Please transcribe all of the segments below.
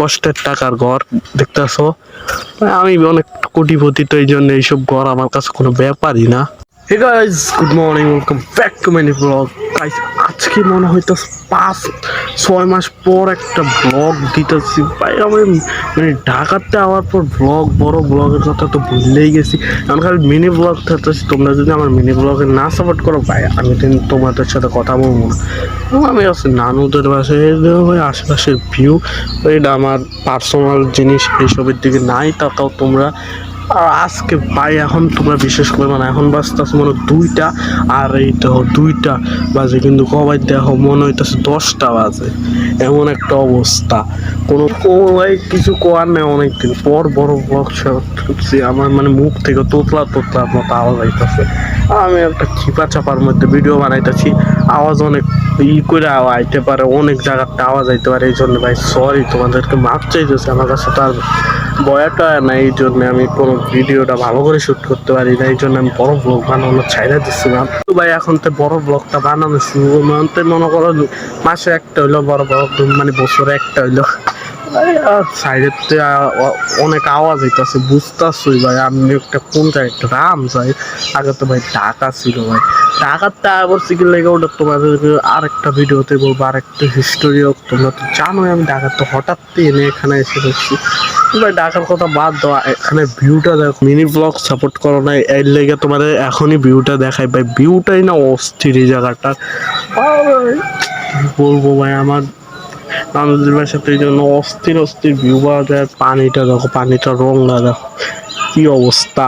কষ্টের টাকার ঘর দেখতেছো? আমি অনেক কোটিপতি, তো এই জন্য এইসব ঘর আমার কাছে কোনো ব্যাপারই না। Hey guys good morning welcome back to my blog guys আজকে মনে হয়তো পাঁচ, ছয় মাস পর একটা ব্লগ দিতেছি। ভাই, আমি মানে ঢাকাতে আওয়ার পর ব্লগ বড় ব্লগের কথা তো ভুললেই গেছি। এখন খালি মিনি ব্লগ থাকতেছি। তোমরা যদি আমার মিনি ব্লগে না সাপোর্ট করো, ভাই, আমি দিন তোমাদের সাথে কথা বলব না। আমি আছি নানুদের বাসায়। ওই আশেপাশের ভিউ এটা আমার পার্সোনাল জিনিস, এইসবের দিকে নাই তাকাও তোমরা। আর আজকে ভাই, এখন তোমরা বিশেষ করে মানে এখন বাজতেছে মনে দুইটা, আর এই দেখো দুইটা বাজে, কিন্তু কবাই দেখো মনে হইতেছে দশটা বাজে। এমন একটা অবস্থা। কোনো ভাই কিছু করার নেই অনেকদিন পর, বড় ব্লগ আমার মানে মুখ থেকে তোতলা তোতলার মতো আওয়াজ আইতেছে। আমি একটা চিপা চাপার মধ্যে ভিডিও বানাইতেছি। আওয়াজ অনেক ই করে আইতে পারে, অনেক জায়গাতে আওয়াজ আইতে পারে, এই জন্য ভাই সরি তোমাদেরকে মাপ চাইতেছে, আমার কাছে তো আর বয়াটা না, এই জন্য আমি কোনো ভিডিওটা ভালো করে শ্যুট করতে পারি না, এই জন্য আমি বড় ব্লগ বানানোর ছাইড়া দিচ্ছিলাম তো ভাই, এখন তো বড় ব্লগটা বানানো শুরু মানে মনে করো মাসে একটা হইল বড় বড় মানে বছরে একটা হইল। সাইডের অনেক আওয়াজ হইতাছে, বুঝতেছই ভাই, আমি একটা কোন একটা রাম যাই আগে তো ভাই ঢাকা ছিল ভাই। ঢাকাতে আবার সিকিল লেগে ওটা তোমাদের আরেকটা ভিডিওতে বলব, আরেকটা হিস্টোরি হোক, তোমরা তো জানোই, আমি ডাকার তো হঠাৎ এনে এখানে এসে বসছি ভাই, ঢাকার কথা বাদ দেওয়া এখানে ভিউটা দেখো মিনি ব্লগ সাপোর্ট করো না, এর লেগে তোমাদের এখনই ভিউটা দেখাই। ভাই ভিউটাই না অস্থির এই জায়গাটা। বলব ভাই, আমার বাসাতে এই জন্য অস্থির অস্থির ভিউ পাওয়া যায়, পানিটা দেখো, পানিটা না দেখো, কি অবস্থা?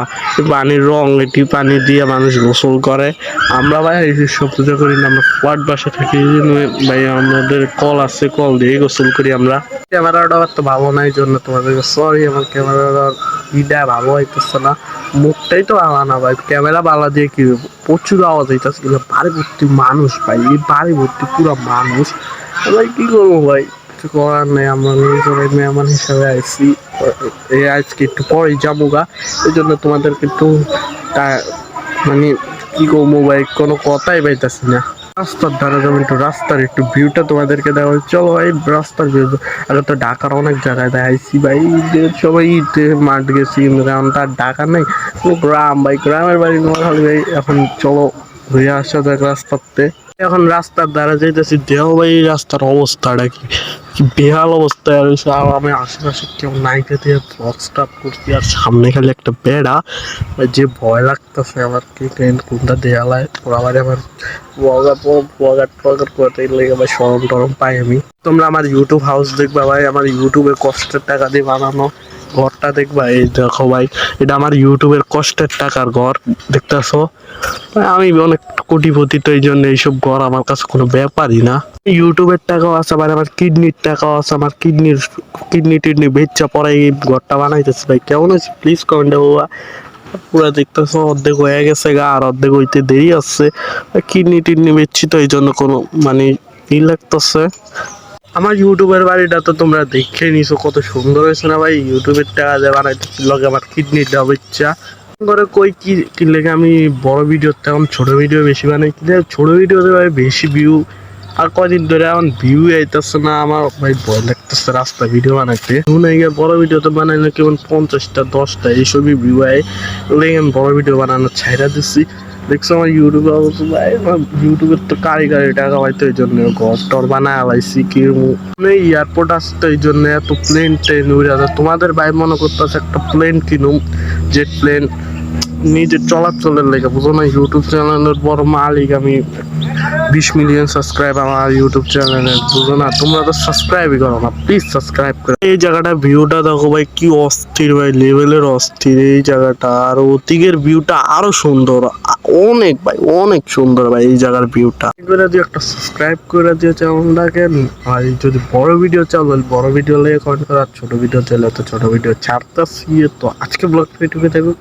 পানির রং, এটি পানি দিয়ে মানুষ গোসল করে। আমরা ভাই এই সব পূজা করি না, আমরা ওয়ার্ড বাসা থাকি ভাই আমাদের কল আছে, কল দিয়ে গোসল করি আমরা। ক্যামেরাটা তো ভালো নাই জন্য তোমাদের সরি আমার ক্যামেরাটা ইটা ভালো হইতেছে না। মুখটাই তো ভালো না ভাই, ক্যামেরা বালা দিয়ে কি প্রচুর আওয়াজ হইতেছে বাড়ি ভর্তি মানুষ ভাই, এই বাড়ি ভর্তি পুরো মানুষ। ভাই, কি করব ভাই? কিছু করার নেই, আমরা নিজেরাই মেহমান হিসাবে আইসি এই আজকে একটু পরেই যাব গা। এই জন্য তোমাদেরকে একটু মানে কি করব ভাই কোনো কথাই পাইতেছি না। রাস্তার ধারে যেমন একটু রাস্তার একটু ভিউটা তোমাদেরকে দেওয়া। চলো ভাই, রাস্তার ভিউ আগে তো ঢাকার অনেক জায়গায় দেখাইছি ভাই। সবাই মাঠ গেছি এখন তার ঢাকা নেই। গ্রাম ভাই, গ্রামের বাড়ি নোয়াখালী ভাই। এখন চলো ঘুরে আসা যাক রাস্তাতে। এখন রাস্তার দ্বারা যেতেছি দেহ ভাই, এই রাস্তার অবস্থাটা কি? বেহাল অবস্থায় রয়েছে আর আমি আশেপাশে কেউ নাইকে দিয়ে ব্লগ স্টার্ট করছি, আর সামনে খালি একটা বেড়া। যে ভয় লাগতেছে আমার, কি ট্রেন কোনটা দেয়ালায় আবার আমার ব্লগার ব্লগার ট্লগার করতে লেগে ভাই সরম টরম পাই আমি। তোমরা আমার ইউটিউব হাউস দেখবা ভাই, আমার ইউটিউবে কষ্টের টাকা দিয়ে বানানো। ঘরটা দেখবা, এই দেখো ভাই, এটা আমার ইউটিউবের কষ্টের টাকার ঘর, দেখতেছো? ভাই, আমি অনেক কোটিপতি, তো এই জন্য এইসব ঘর আমার কাছে কোনো ব্যাপারই না। ইউটিউবের টাকাও আছে আবার আমার কিডনির টাকাও আছে, আমার কিডনির, কিডনি টিডনি বেচা পরে এই ঘরটা বানাইতেছে, ভাই, কেমন আছে প্লিজ কমেন্টে বাবা পুরো দেখতেছো, অর্ধেক হয়ে গেছে গা, আর অর্ধেক হইতে দেরি আসছে কিডনি টিডনি বেচছি তো এই জন্য কোনো মানে ই লাগতেছে। আমার ইউটিউবের বাড়িটা তো তোমরা দেখে নিছো, কত সুন্দর হয়েছে না ভাই? ইউটিউবের টাকা দিয়ে বানাইতে লগে আমার কিডনির দেওয়া ইচ্ছা করে কই কি কিনলে আমি বড় ভিডিও তেমন ছোট ভিডিও বেশি বানাই কিন্তু ছোট ভিডিওতে ভাই বেশি ভিউ আর কয়দিন ধরে এখন ভিউ আইতেছে না, আমার ভাই ভয় লাগতেছে রাস্তা ভিডিও বানাইতে। শুনে গিয়ে বড় ভিডিওতে বানাইলে কেমন পঞ্চাশটা, দশটা, এইসবই ভিউ আয়। আমি বড় ভিডিও বানানো ছাইরা দিচ্ছি দেখছ আমার ইউটিউবে অবশ্য ভাই ইউটিউবের তো কারি কারি টাকা পাইতো, এই জন্য ঘর টর বানায় লাইছি কি এয়ারপোর্ট আসতো এই জন্য এত প্লেন ট্রেন উড়ে আছে তোমাদের ভাই মনে করতেছে একটা প্লেন কিনুম জেট প্লেন নিজে চলাচলের লেগে, বুঝো না? ইউটিউব চ্যানেলের বড় মালিক আমি বিশ মিলিয়ন সাবস্ক্রাইব আমার ইউটিউব চ্যানেলে বুঝো না? তোমরা তো সাবস্ক্রাইবই করো না প্লিজ সাবস্ক্রাইব করো। এই জায়গাটা ভিউটা দেখো ভাই, কি অস্থির ভাই লেভেলের অস্থির এই জায়গাটা। আর ওদিকের ভিউটা আরও সুন্দর, অনেক ভাই, অনেক সুন্দর ভাই এই জায়গার ভিউটা করে দিয়ে একটা সাবস্ক্রাইব করে দিয়ে চ্যানেলটাকে আর যদি বড় ভিডিও চাও বড় ভিডিও লেগে কমেন্ট করো, আর ছোট ভিডিও চাইলে তো ছোট ভিডিও ছাড়তেছি তো। আজকে ব্লগ এটুকু থাকুক